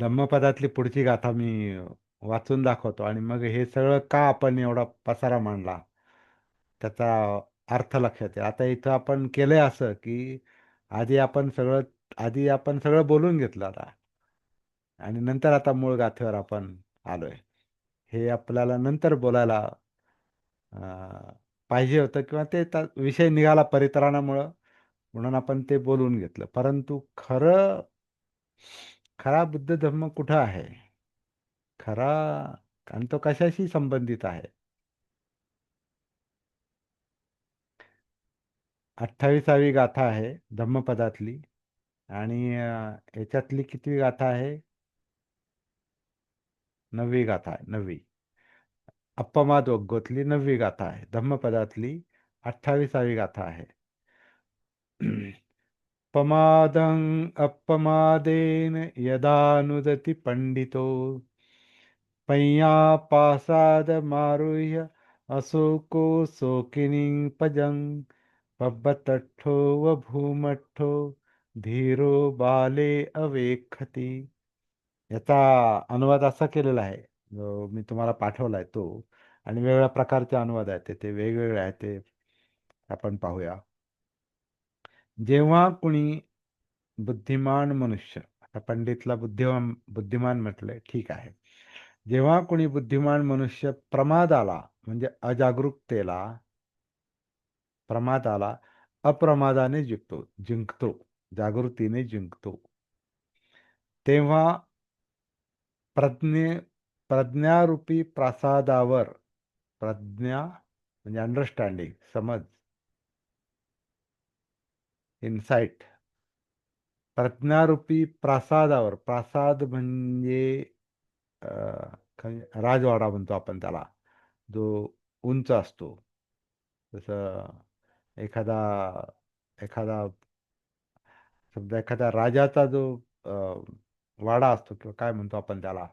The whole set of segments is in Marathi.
धम्मपदातली पुढची गाथा मी वाचून दाखवतो. आणि मग हे सगळं का आपण एवढा पसारा मांडला? त्याचा अर्थ लक्षात येईल. आता इथं आपण केलंय असं की आधी आपण सगळं आधी आपण सगळं बोलून घेतलं आता. आणि नंतर आता मूळ गाथेवर आपण आलोय. हे आपल्याला नंतर बोलायला पाहिजे होतं किंवा ते त्या- विषय निघाला परित्राणामुळं. म्हणून आपण ते बोलून घेतलं. परंतु खरं खरा बुद्ध धर्म कुठं आहे? खरा आणि तो कशाशी संबंधित आहे? अठ्ठावीसावी गाथा आहे धम्मपदातली. आणि याच्यातली किती गाथा आहे? नववी गाथा आहे नववी. अप्पमाद वग्गोतली नववी गाथा आहे धम्मपदातली अठ्ठावीसावी गाथा आहे. पमादं अपमादेन यदानुदति पंडितो पय्यापासादमारुह्य असोको शोकिनीं पजं। पब्बतट्ठो व भूमठ्ठो धीरो बाले अवेखती। याचा अनुवाद असा केलेला आहे जो मी तुम्हाला पाठवला आहे तो. आणि वेगवेगळ्या प्रकारचे अनुवाद आहेत ते- ते वेगवेगळे आहेत ते आपण पाहूया. जेव्हा कुणी बुद्धिमान मनुष्य आता पंडितला बुद्धिमान बुद्धिमान म्हटलंय ठीक आहे. जेव्हा कोणी बुद्धिमान मनुष्य प्रमादाला म्हणजे अजागरूकतेला प्रमादाला अप्रमादाने जिंकतो जिंकतो जागृतीने जिंकतो तेव्हा प्रज्ञे प्रज्ञारूपी प्रासादावर प्रज्ञा म्हणजे अंडरस्टँडिंग समज इन्साइट. प्रज्ञारूपी प्रासादावर प्रासाद म्हणजे राजवाडा म्हणतो आपण त्याला. जो उंच असतो. जसं एखादा एखादा समजा एखाद्या राजाचा जो वाडा असतो किंवा काय म्हणतो आपण त्याला?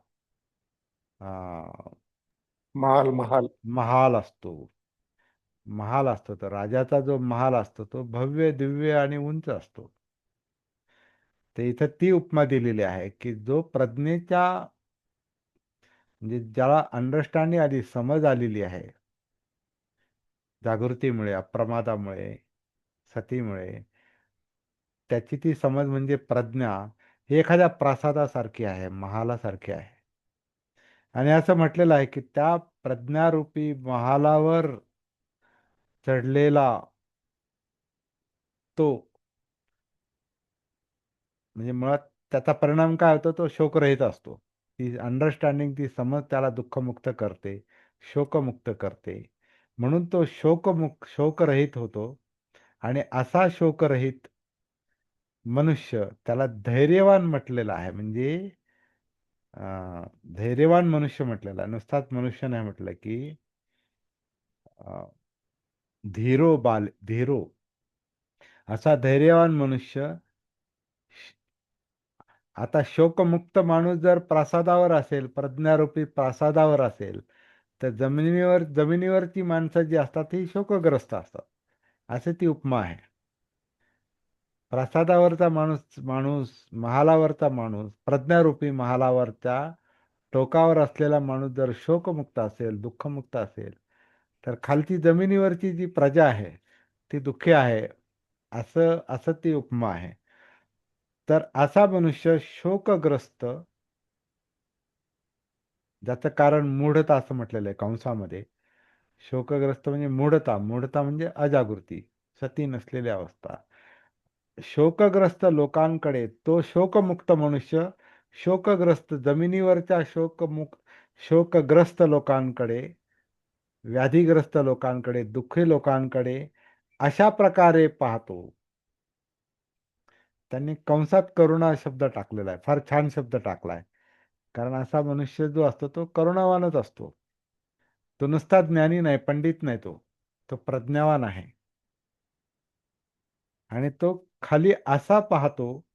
महाल महाल. महाल असतो. महाल असतो तर राजाचा जो महाल असतो तो भव्य दिव्य आणि उंच असतो. ते इथं ती उपमा दिलेली आहे की जो प्रज्ञेच्या म्हणजे ज्याला अंडरस्टँडिंग आली समज आलेली आहे जागृतीमुळे अप्रमादामुळे सतीमुळे त्याची ती समज म्हणजे प्रज्ञा ही एखाद्या प्रासादासारखी आहे महालासारखी आहे. आणि असं म्हटलेलं आहे की त्या प्रज्ञारूपी महालावर चढलेला तो. म्हणजे मुळात त्याचा परिणाम काय होतो? तो शोकरहित असतो. ती अंडरस्टँडिंग ती समज त्याला दुःखमुक्त करते शोकमुक्त करते. म्हणून तो शोकमुक्त शोकरहित होतो. आणि असा शोकरहित मनुष्य त्याला धैर्यवान म्हटलेला आहे. म्हणजे अं, धैर्यवान मनुष्य म्हटलेला आहे. नुसताच मनुष्य नाही म्हटलं की अं, धीरो बाल धीरो. असा धैर्यवान मनुष्य आता शोकमुक्त माणूस जर प्रासादावर असेल प्रज्ञारूपी प्रासादावर असेल तर जमिनीवर जमिनीवरची माणसं जी असतात ही शोकग्रस्त असतात. असे ती उपमा आहे. प्रासादावरचा माणूस माणूस महालावरचा माणूस प्रज्ञारूपी महालावरच्या टोकावर असलेला माणूस जर शोकमुक्त असेल दुःखमुक्त असेल तर खालची जमिनीवरची जी प्रजा आहे ती दुःखी आहे असं असं ती उपमा आहे. तर असा मनुष्य शोकग्रस्त ज्याचं कारण मूढता असं म्हटलेलं आहे कंसामध्ये. शोकग्रस्त म्हणजे मूढता मूढता म्हणजे अजागृती सती नसलेली अवस्था. शोकग्रस्त लोकांकडे तो शोकमुक्त मनुष्य शोकग्रस्त जमिनीवरच्या शोकमुक्त शोकग्रस्त लोकांकडे व्याधीग्रस्त लोकांकडे दुःखी लोकांकडे अशा प्रकारे पाहतो. त्यांनी कंसात करुणा शब्द टाकलेला आहे. फार छान शब्द टाकलाय. कारण असा मनुष्य जो असतो तो करुणावानच असतो. तो नुसता ज्ञानी नाही पंडित नाही तो. तो प्रज्ञावान आहे. आणि तो खाली असा पाहतो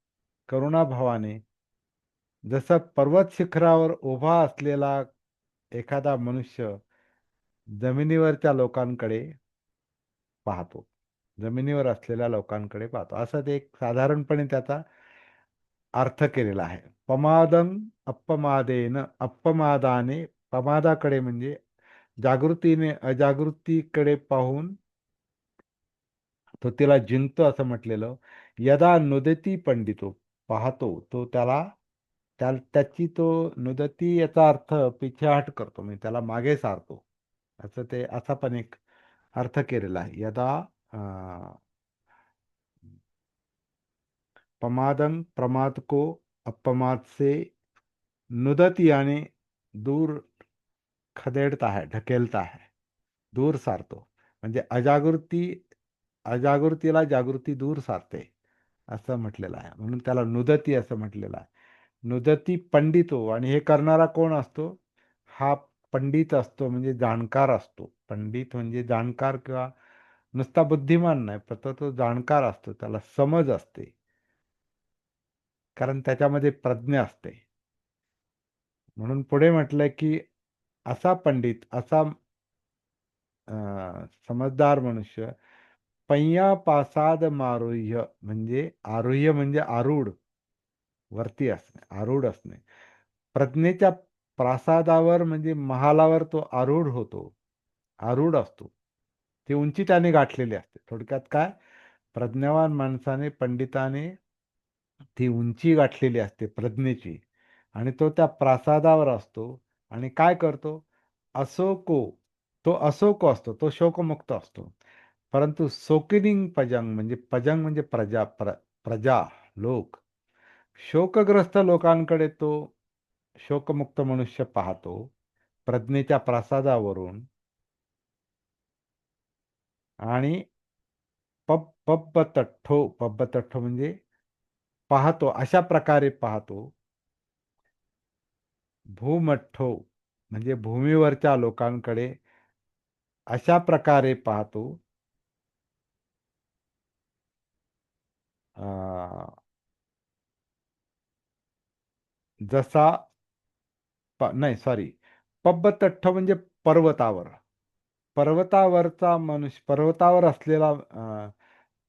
करुणाभावाने जसं पर्वत शिखरावर उभा असलेला एखादा मनुष्य जमिनीवरच्या लोकांकडे पाहतो. जमिनीवर असलेल्या लोकांकडे पाहतो. असं ते एक साधारणपणे त्याचा अर्थ केलेला आहे. पमादं अपमादेन अपमादाने पमादाकडे म्हणजे जागृतीने अजागृतीकडे पाहून तो तिला जिंकतो असं म्हटलेलं. यदा नुदती पंडितो पाहतो तो त्याला त्या त्याची तो नुदती याचा अर्थ पिछेहाट करतो. म्हणजे त्याला मागे सारतो. असं ते असा पण एक अर्थ केलेला आहे. यदा पमादं प्रमादको अपमादसे नुदती आणि दूर खदेडता है ढकेलता है दूर सारतो. म्हणजे अजागृती अजागृतीला जागृती दूर सारते असं म्हटलेलं आहे. म्हणून त्याला नुदती असं म्हटलेलं आहे. नुदती पंडितो आणि हे करणारा कोण असतो? हा पंडित असतो म्हणजे जाणकार असतो. पंडित म्हणजे जाणकार किंवा नुसता बुद्धिमान नाही पण तो जाणकार असतो. त्याला समज असते. कारण त्याच्यामध्ये प्रज्ञा असते. म्हणून पुढे म्हटलंय की असा पंडित असा अं, समजदार मनुष्य पैया पासाद मारुह्य म्हणजे आरुह्य म्हणजे आरूढ वरती असणे आरूढ असणे. प्रज्ञेच्या प्रासादावर म्हणजे महालावर तो आरूढ होतो. आरूढ असतो. ती उंची त्याने गाठलेली असते. थोडक्यात काय? प्रज्ञावान माणसाने पंडिताने ती उंची गाठलेली असते प्रज्ञेची. आणि तो त्या प्रासादावर असतो. आणि काय करतो? असोको तो असोको असतो. तो शोकमुक्त असतो. परंतु सोकिनिंग पजंग म्हणजे पजंग म्हणजे प्रजा प्र प्रजा लोक. शोकग्रस्त लोकांकडे तो शोकमुक्त मनुष्य पाहतो प्रज्ञेच्या प्रासादावरून आणि पब पब्ब तट्ठो म्हणजे पाहतो अशा प्रकारे पाहतो. भूमठ्ठो म्हणजे भूमीवरच्या लोकांकडे अशा प्रकारे पाहतो. अं, जसा नाही सॉरी पब्बतठ्ठ म्हणजे पर्वतावर. पर्वतावरचा मनुष्य पर्वतावर असलेला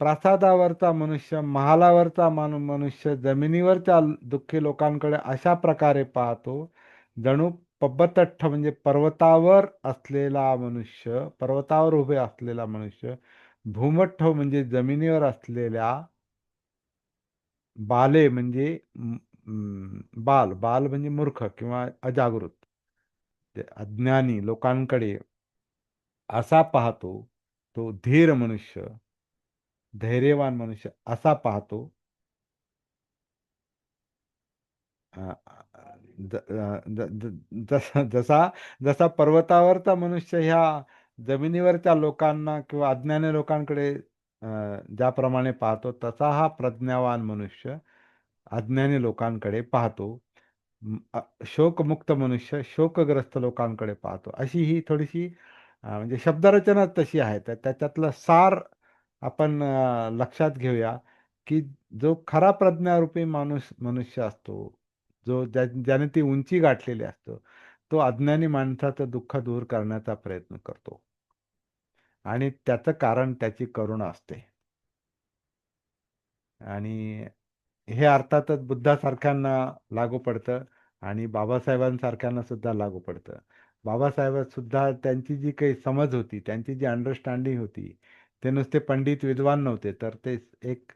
प्रासादावरचा मनुष्य महालावरचा मानु मनुष्य जमिनीवरच्या दुःखी लोकांकडे अशा प्रकारे पाहतो जणू पब्बतठ्ठ म्हणजे पर्वतावर असलेला मनुष्य पर्वतावर उभे असलेला मनुष्य भूमठ्ठ म्हणजे जमिनीवर असलेल्या बाले म्हणजे बाल बाल म्हणजे मूर्ख किंवा अजागृत. ते अज्ञानी लोकांकडे असा पाहतो तो धीर मनुष्य धैर्यवान मनुष्य असा पाहतो. जसा जसा जसा पर्वतावरचा मनुष्य ह्या जमिनीवरच्या लोकांना किंवा अज्ञानी लोकांकडे ज्याप्रमाणे पाहतो तसा हा प्रज्ञावान मनुष्य अज्ञानी लोकांकडे पाहतो. शोकमुक्त मनुष्य शोकग्रस्त लोकांकडे पाहतो. अशी ही थोडीशी म्हणजे शब्दरचना तशी आहे. तर त्याच्यातलं सार आपण लक्षात घेऊया की जो खरा प्रज्ञारूपी माणूस मनुष्य असतो जो ज्या ज्याने ती उंची गाठलेली असतो तो अज्ञानी माणसाचं दुःख दूर करण्याचा प्रयत्न करतो. आणि त्याचं कारण त्याची करुणा असते. आणि हे अर्थातच बुद्धासारख्यांना लागू पडतं आणि बाबासाहेबांसारख्यांना सुद्धा लागू पडतं. बाबासाहेब सुद्धा त्यांची जी काही समज होती त्यांची जी अंडरस्टँडिंग होती ते नुसते पंडित विद्वान नव्हते तर ते एक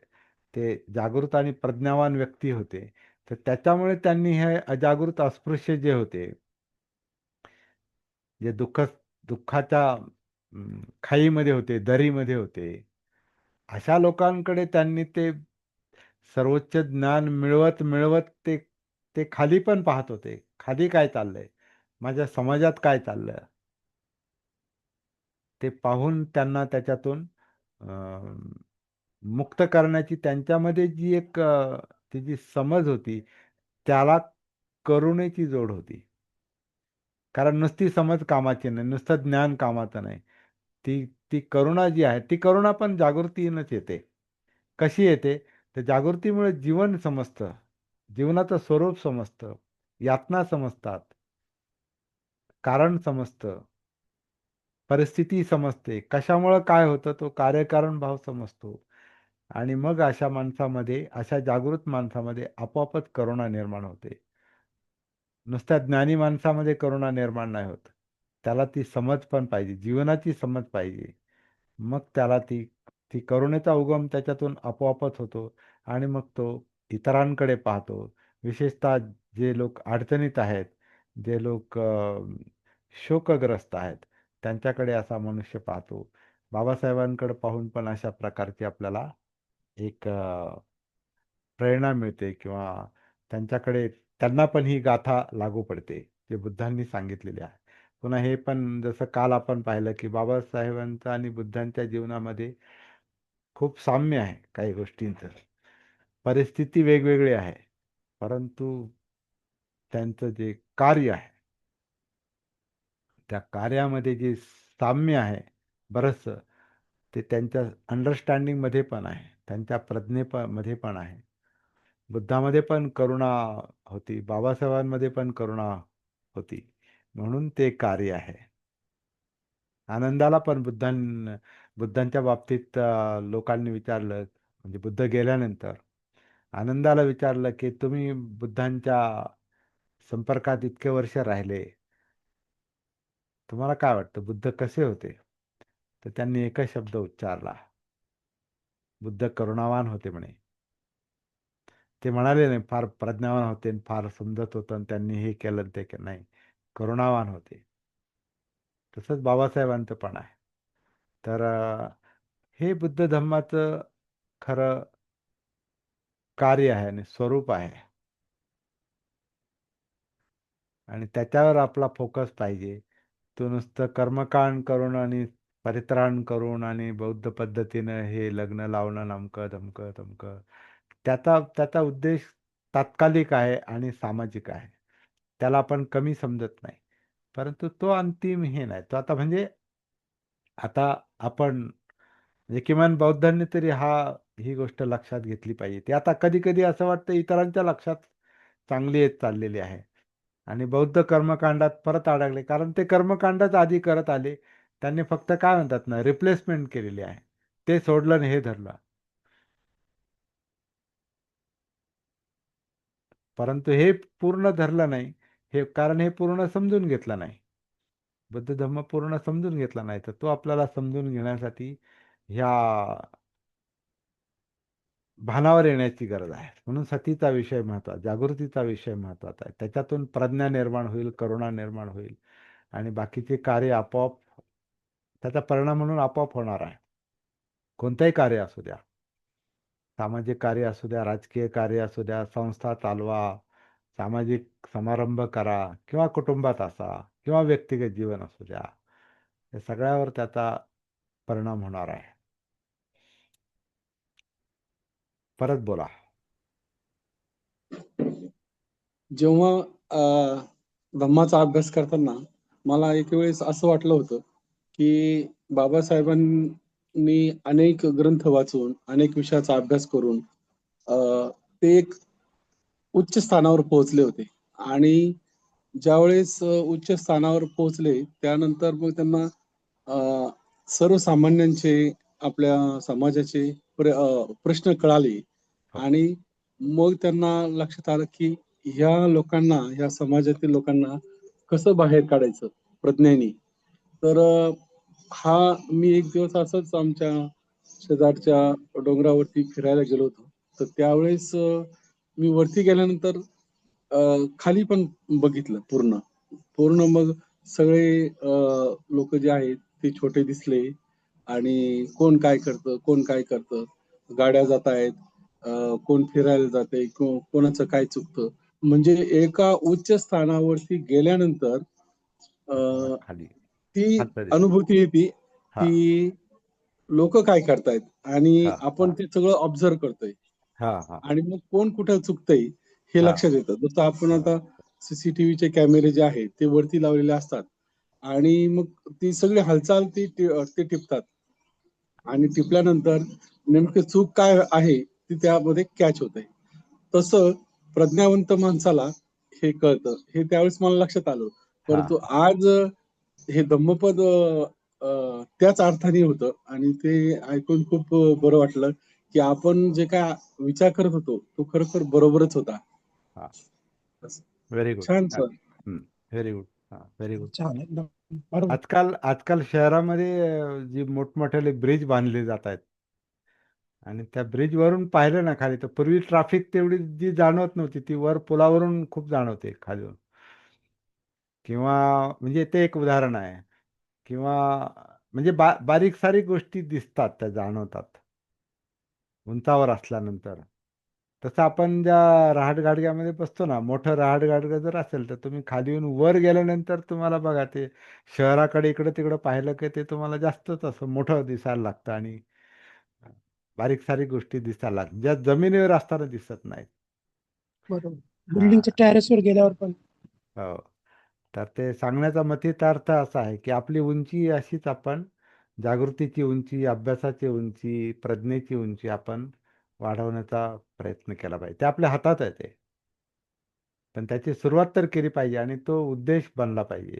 ते जागृत आणि प्रज्ञावान व्यक्ती होते. तर त्याच्यामुळे त्यांनी हे अजागृत अस्पृश्य जे होते जे दुःख दुःखाच्या खाईमध्ये होते दरीमध्ये होते अशा लोकांकडे त्यांनी ते सर्वोच्च ज्ञान मिळवत मिळवत ते ते खाली पण पाहत होते. खाली काय चाललंय? माझ्या समाजात काय चाललंय ते पाहून त्यांना त्याच्यातून अं, मुक्त करण्याची त्यांच्यामध्ये जी एक ती जी समज होती त्याला करुणेची जोड होती. कारण नुसती समज कामाची नाही नुसतं ज्ञान कामाचं नाही. ती ती करुणा जी आहे ती करुणा पण जागृतीनंच येते. कशी येते? त्या जागृतीमुळे जीवन समजतं जीवनाचं स्वरूप समजतं यातना समजतात कारण समजतं परिस्थिती समजते कशामुळं काय होतं तो कार्यकारण भाव समजतो. आणि मग अशा माणसामध्ये अशा जागृत माणसामध्ये आपोआपच करुणा निर्माण होते. नुसत्या ज्ञानी माणसामध्ये करुणा निर्माण नाही होत. त्याला ती समज पण पाहिजे जीवनाची समज पाहिजे. मग त्याला ती ती करुणेचा उगम त्याच्यातून आपोआपच होतो. आणि मग तो इतरांकडे पाहतो. विशेषतः जे लोक अडचणीत आहेत जे लोक अ, शोकग्रस्त आहेत त्यांच्याकडे असा मनुष्य पाहतो. बाबासाहेबांकडे पाहून पण अशा प्रकारची आपल्याला एक अ, प्रेरणा मिळते किंवा त्यांच्याकडे त्यांना पण ही गाथा लागू पडते जे बुद्धांनी सांगितलेली आहे. पुन्हा हे पण जसं काल आपण पाहिलं की बाबासाहेबांचं आणि बुद्धांच्या जीवनामध्ये खूप साम्य आहे काही गोष्टींचं. परिस्थिती वेगवेगळी आहे परंतु त्यांचं जे कार्य आहे त्या कार्यामध्ये जे साम्य आहे बरंचसं ते त्यांच्या अंडरस्टँडिंगमध्ये पण आहे त्यांच्या प्रज्ञेमध्ये पण आहे. बुद्धामध्ये पण करुणा होती बाबासाहेबांमध्ये पण करुणा होती म्हणून ते कार्य आहे. आनंदाला पण बुद्धां बुद्धांच्या बाबतीत लोकांनी विचारलं म्हणजे बुद्ध गेल्यानंतर आनंदाला विचारलं की तुम्ही बुद्धांच्या संपर्कात इतके वर्ष राहिले. तुम्हाला काय वाटतं? बुद्ध कसे होते? तर त्यांनी एकच शब्द उच्चारला. बुद्ध करुणावान होते म्हणे. ते म्हणाले नाही फार प्रज्ञावान होते आणि फार समजत होतं आणि त्यांनी हे केलं ते केलं. नाही करुणावान होते. तसंच बाबासाहेबांचं पण आहे. तर हे बुद्ध धम्माचं खरं कार्य आहे आणि स्वरूप आहे. आणि त्याच्यावर आपला फोकस पाहिजे. तो नुसतं कर्मकांड करून आणि परित्राण करून आणि बौद्ध पद्धतीनं हे लग्न लावणं नमकं धमकं धमकं. त्याचा त्याचा उद्देश तात्कालिक आहे आणि सामाजिक आहे. त्याला आपण कमी समजत नाही. परंतु तो अंतिम हे नाही. तो आता म्हणजे आता आपण म्हणजे किमान बौद्धांनी तरी हा ही गोष्ट लक्षात घेतली पाहिजे. ती आता कधी कधी असं वाटतं इतरांच्या लक्षात चांगली येत चाललेली आहे. आणि बौद्ध कर्मकांडात परत अडकले. कारण ते कर्मकांडच आधी करत आले. त्यांनी फक्त काय म्हणतात ना रिप्लेसमेंट केलेली आहे. ते सोडलं आणि हे धरलं. परंतु हे पूर्ण धरलं नाही. हे कारण हे पूर्ण समजून घेतलं नाही. बुद्ध धर्म पूर्ण समजून घेतला नाही. तर तो आपल्याला समजून घेण्यासाठी ह्या भानावर येण्याची गरज आहे. म्हणून सतीचा विषय महत्त्वाचा जागृतीचा विषय महत्त्वाचा आहे. त्याच्यातून प्रज्ञा निर्माण होईल करुणा निर्माण होईल आणि बाकीचे कार्य आपोआप त्याचा परिणाम म्हणून आपोआप होणार आहे. कोणतंही कार्य असू द्या सामाजिक कार्य असू द्या राजकीय कार्य असू द्या संस्था चालवा सामाजिक समारंभ करा किंवा कुटुंबात असा किंवा व्यक्तिगत जीवन असू द्या या सगळ्यावर त्याचा परिणाम होणार आहे. परत बोला. जेव्हा धम्माचा अभ्यास करताना मला एक वेळेस असं वाटलं होतं की बाबासाहेबांनी अनेक ग्रंथ वाचून अनेक विषयाचा अभ्यास करून ते एक उच्च स्थानावर पोहोचले होते. आणि ज्यावेळेस उच्च स्थानावर पोहोचले त्यानंतर मग त्यांना सर्वसामान्यांचे आपल्या समाजाचे प्रश्न कळाले. आणि मग त्यांना लक्षात आलं की ह्या लोकांना ह्या समाजातील लोकांना कसं बाहेर काढायचं प्रज्ञेने? तर हा मी एक दिवस असंच आमच्या शेजारच्या डोंगरावरती फिरायला गेलो होतो. तर त्यावेळेस मी वरती गेल्यानंतर अ, खाली पण बघितलं पूर्ण. पूर्ण मग सगळे लोक जे आहेत ते छोटे दिसले. आणि कोण काय करतं कोण काय करतं गाड्या जात आहेत कोण फिरायला जाते कोणाचं काय चुकतं म्हणजे एका उच्च स्थानावरती गेल्यानंतर ती. अनुभूती येते की लोक काय करतायत आणि आपण. ते सगळं ऑब्झर्व करतोय आणि मग कोण कुठं चुकतंय हे. लक्षात येतं जसं आपण. आता सीसीटीव्हीचे कॅमेरे जे आहेत ते वरती लावलेले असतात आणि मग ती सगळी हालचाल ती ते टिपतात आणि टिपल्यानंतर नेमकं चूक काय आहे ती त्यामध्ये कॅच होते. तसं प्रज्ञावंत माणसाला हे कळतं. हे त्यावेळेस मला लक्षात आलं. परंतु आज हे धम्मपद त्याच अर्थाने होतं आणि ते ऐकून खूप बरं वाटलं की आपण जे काय विचार करत होतो तो खरोखर बरोबरच होता. व्हेरी गुड छान सर. व्हेरी गुड हा व्हेरी गुड छान एकदम बरोबर. आजकाल आजकाल शहरामध्ये अं, जी मोठमोठ्याले ब्रिज बांधले जात आहेत. आणि त्या ब्रिज वरून पाहिलं ना खाली तर पूर्वी ट्रॅफिक तेवढी जी जाणवत नव्हती ती वर पुलावरून खूप जाणवते खाली किंवा म्हणजे ते एक उदाहरण आहे. किंवा म्हणजे बा बारीक सारीक गोष्टी दिसतात त्या जाणवतात. उंचावर असल्यानंतर. तसं आपण ज्या रहाटगाडग्यामध्ये बसतो ना मोठं रहाटगाडगं जर असेल तर तुम्ही खाली येऊन वर गेल्यानंतर तुम्हाला बघा ते शहराकडे इकडं तिकडं पाहिलं की ते तुम्हाला जास्तच असं मोठं दिसायला लागतं आणि बारीक सारीक गोष्टी दिसायला लागतात. ज्या जमिनीवर असताना दिसत नाहीत. बरोबर. बिल्डिंगच्या टेरेसवर गेल्यावर पण. हो. तर ते सांगण्याचा मथित अर्थ असा आहे की आपली उंची अशीच आपण जागृतीची उंची अभ्यासाची उंची प्रज्ञेची उंची आपण वाढवण्याचा प्रयत्न केला पाहिजे. ते आपल्या हातात आहे ते. पण त्याची सुरुवात तर केली पाहिजे आणि तो उद्देश बनला पाहिजे.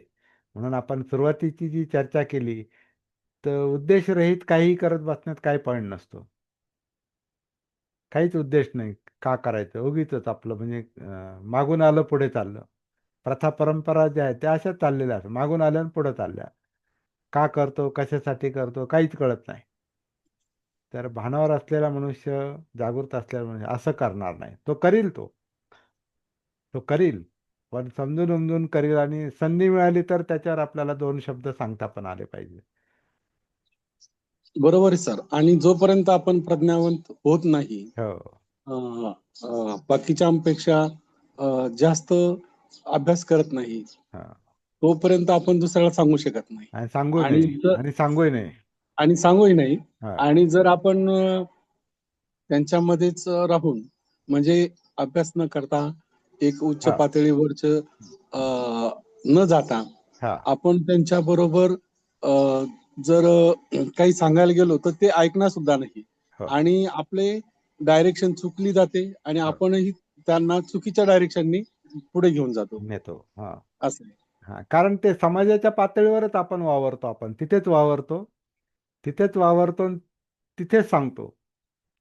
म्हणून आपण सुरुवातीची जी चर्चा केली तर उद्देशरहित काहीही करत बसण्यात काही पॉईंट नसतो. काहीच उद्देश नाही. का करायचं? उगीच आपलं म्हणजे मागून आलं पुढे चाललं. प्रथा परंपरा ज्या आहेत त्या अशाच चाललेल्या असतात मागून आल्या आणि पुढे चालल्या. का करतो? कशासाठी करतो? काहीच कळत नाही. तर भानावर असलेला मनुष्य जागृत असलेला मनुष्य असं करणार नाही. तो करील तो. तो करील. पण समजून उमजून करील आणि संधी मिळाली तर त्याच्यावर आपल्याला दोन शब्द सांगता पण आले पाहिजे. बरोबर आहे सर. आणि जोपर्यंत आपण प्रज्ञावंत होत नाही हो. अं, जास्त अभ्यास करत नाही तोपर्यंत आपण दुसऱ्याला सांगू शकत नाही. आणि सांगू आणि नाही जर- आणि सांगूही नाही आणि सांगूही नाही. हा. आणि जर आपण त्यांच्यामध्येच राहून म्हणजे अभ्यास न करता एक उच्च हा. पातळीवरच न जाता हा. आपण त्यांच्या बरोबर जर काही सांगायला गेलो तर ते ऐकणार सुद्धा नाही. हो. आणि आपले डायरेक्शन चुकली जाते आणि आपणही त्यांना चुकीच्या डायरेक्शननी पुढे घेऊन जातो. नेतो. हा. असं. हा. कारण ते समाजाच्या पातळीवरच आपण वावरतो आपण. तिथेच वावरतो. तिथेच वावरतो तिथेच सांगतो.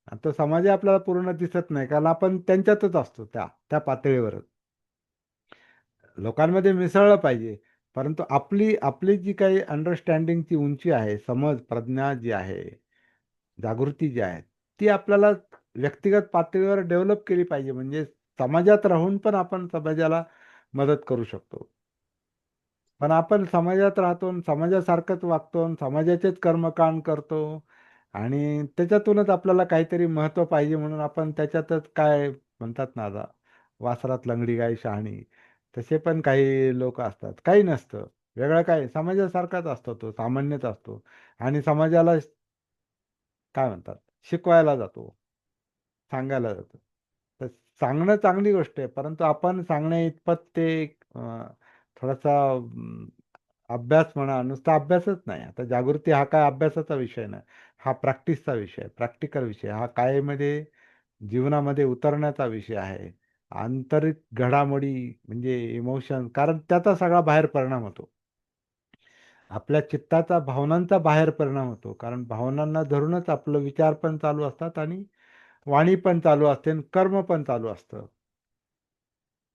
आणि तो समाज आपल्याला पूर्ण दिसत नाही कारण आपण त्यांच्यातच असतो त्या त्या पातळीवरच. लोकांमध्ये मिसळलं पाहिजे परंतु आपली आपली जी काही अंडरस्टँडिंगची उंची आहे समज प्रज्ञा जी आहे जागृती जी आहे ती आपल्याला व्यक्तिगत पातळीवर डेव्हलप केली पाहिजे. म्हणजे समाजात राहून पण आपण समाजाला मदत करू शकतो. पण आपण समाजात राहतो समाजासारखंच वागतो आणि समाजाचेच कर्मकांड करतो. आणि त्याच्यातूनच आपल्याला काहीतरी महत्त्व पाहिजे म्हणून आपण त्याच्यातच काय म्हणतात ना आता वासरात लंगडी गाय शहाणी तसे पण काही लोक असतात. काही नसतं. वेगळं काय? समाजासारखाच असतो तो सामान्यच असतो. आणि समाजाला काय म्हणतात? शिकवायला जातो. सांगायला जातो. तर सांगणं चांगली गोष्ट आहे परंतु आपण सांगण्या इतपत ते थोडासा अभ्यास म्हणा नुसता अभ्यासच नाही. आता जागृती हा काय अभ्यासाचा विषय नाही. हा प्रॅक्टिसचा विषय प्रॅक्टिकल विषय. हा कायमध्ये जीवनामध्ये उतरण्याचा विषय आहे. आंतरिक घडामोडी म्हणजे इमोशन कारण त्याचा सगळा बाहेर परिणाम होतो. आपल्या चित्ताचा भावनांचा बाहेर परिणाम होतो. कारण भावनांना धरूनच आपलं विचार पण चालू असतात आणि वाणी पण चालू असते आणि कर्म पण चालू असतं.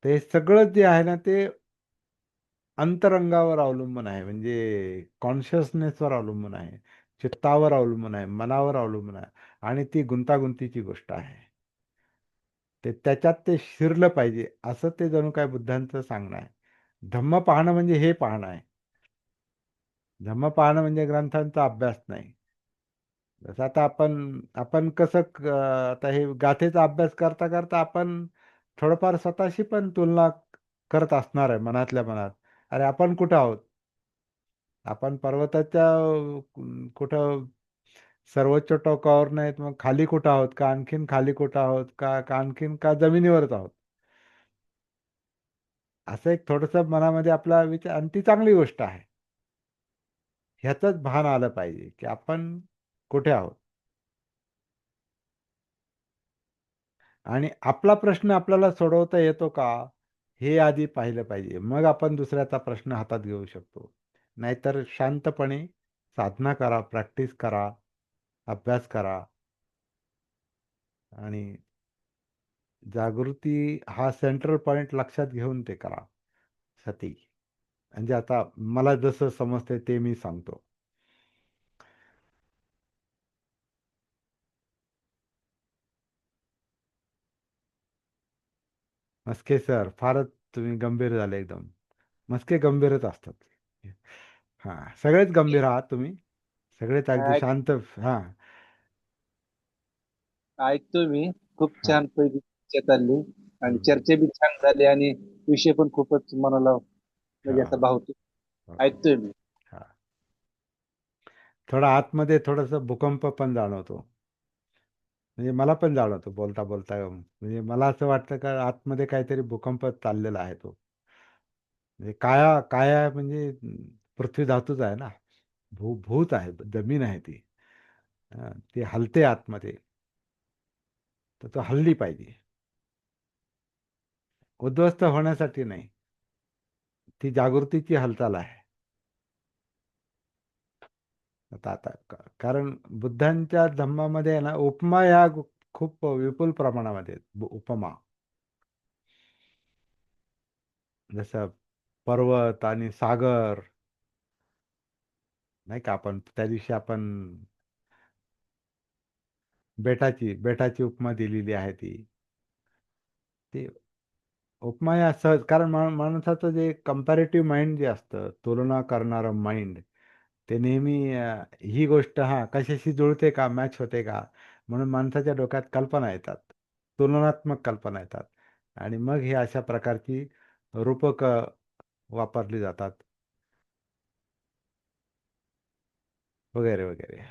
ते सगळं जे आहे ना ते अंतरंगावर अवलंबून आहे म्हणजे कॉन्शियसनेसवर अवलंबून आहे चित्तावर अवलंबून आहे मनावर अवलंबून आहे आणि ती गुंतागुंतीची गोष्ट आहे. ते त्याच्यात ते शिरलं पाहिजे असं ते जणू काय बुद्धांचं सांगणं आहे. धम्म पाहणं म्हणजे हे पाहणं आहे. धम्म पाहणं म्हणजे ग्रंथांचा अभ्यास नाही. जसं आता आपण आपण कसं आता हे गाथेचा अभ्यास करता करता आपण थोडंफार स्वतःशी पण तुलना करत असणार आहे मनातल्या मनात. अरे आपण कुठं आहोत? आपण पर्वताच्या अं, कुठं सर्वोच्च टोकावर नाहीत मग खाली कुठं आहोत? का आणखीन खाली कुठं आहोत? का का आणखीन का जमिनीवरच आहोत? असं एक थोडस मनामध्ये आपला विचार आणि ती चांगली गोष्ट आहे. ह्याचंच भान आलं पाहिजे की आपण कुठे आहोत? आणि आपला प्रश्न आपल्याला सोडवता येतो का? हे आधी पाहिलं पाहिजे. मग आपण दुसऱ्याचा प्रश्न हातात घेऊ शकतो. नाहीतर शांतपणे साधना करा प्रॅक्टिस करा अभ्यास करा. आणि जागृती हा सेंट्रल पॉइंट लक्षात घेऊन ते करा. सती. म्हणजे आता मला जसं समजते ते मी सांगतो. मस्के सर फारच तुम्ही गंभीर झाले एकदम. मस्के गंभीरच असतात. हा सगळेच गंभीर आहात तुम्ही. सगळेच अगदी शांत हा. ऐकतोय मी. खूप. छान पैकी चर्चा चालली आणि. चर्चा बी छान झाली आणि विषय पण खूपच मनाला म्हणजे हा. असा भावतो. हा. ऐकतोय मी. थोडा आतमध्ये थोडस भूकंप पण जाणवतो. म्हणजे मला पण जाणवतो बोलता बोलता म्हणजे मला असं वाटतं का आतमध्ये काहीतरी भूकंप चाललेला आहे तो. म्हणजे काया काया म्हणजे पृथ्वी धातूच आहे ना. भू भूत आहे जमीन आहे ती. अं, ती हलते आतमध्ये. तर तो हल्ली पाहिजे. उद्ध्वस्त होण्यासाठी नाही. ती जागृतीची हालचाल आहे. आता आता कारण बुद्धांच्या धम्मामध्ये आहे ना उपमा ह्या खूप विपुल प्रमाणामध्ये आहेत. उपमा. जसं पर्वत आणि सागर. नाही का आपण त्या दिवशी आपण बेटाची बेटाची उपमा दिलेली आहे ती. ती उपमा या सहज कारण माणसाचं जे कम्पॅरेटिव्ह माइंड जे असतं तुलना करणारं माइंड ते नेहमी ही गोष्ट हा कशाशी जुळते का मॅच होते का म्हणून माणसाच्या डोक्यात कल्पना येतात. तुलनात्मक कल्पना येतात. आणि मग हे अशा प्रकारची रूपक वापरली जातात. वगैरे वगैरे.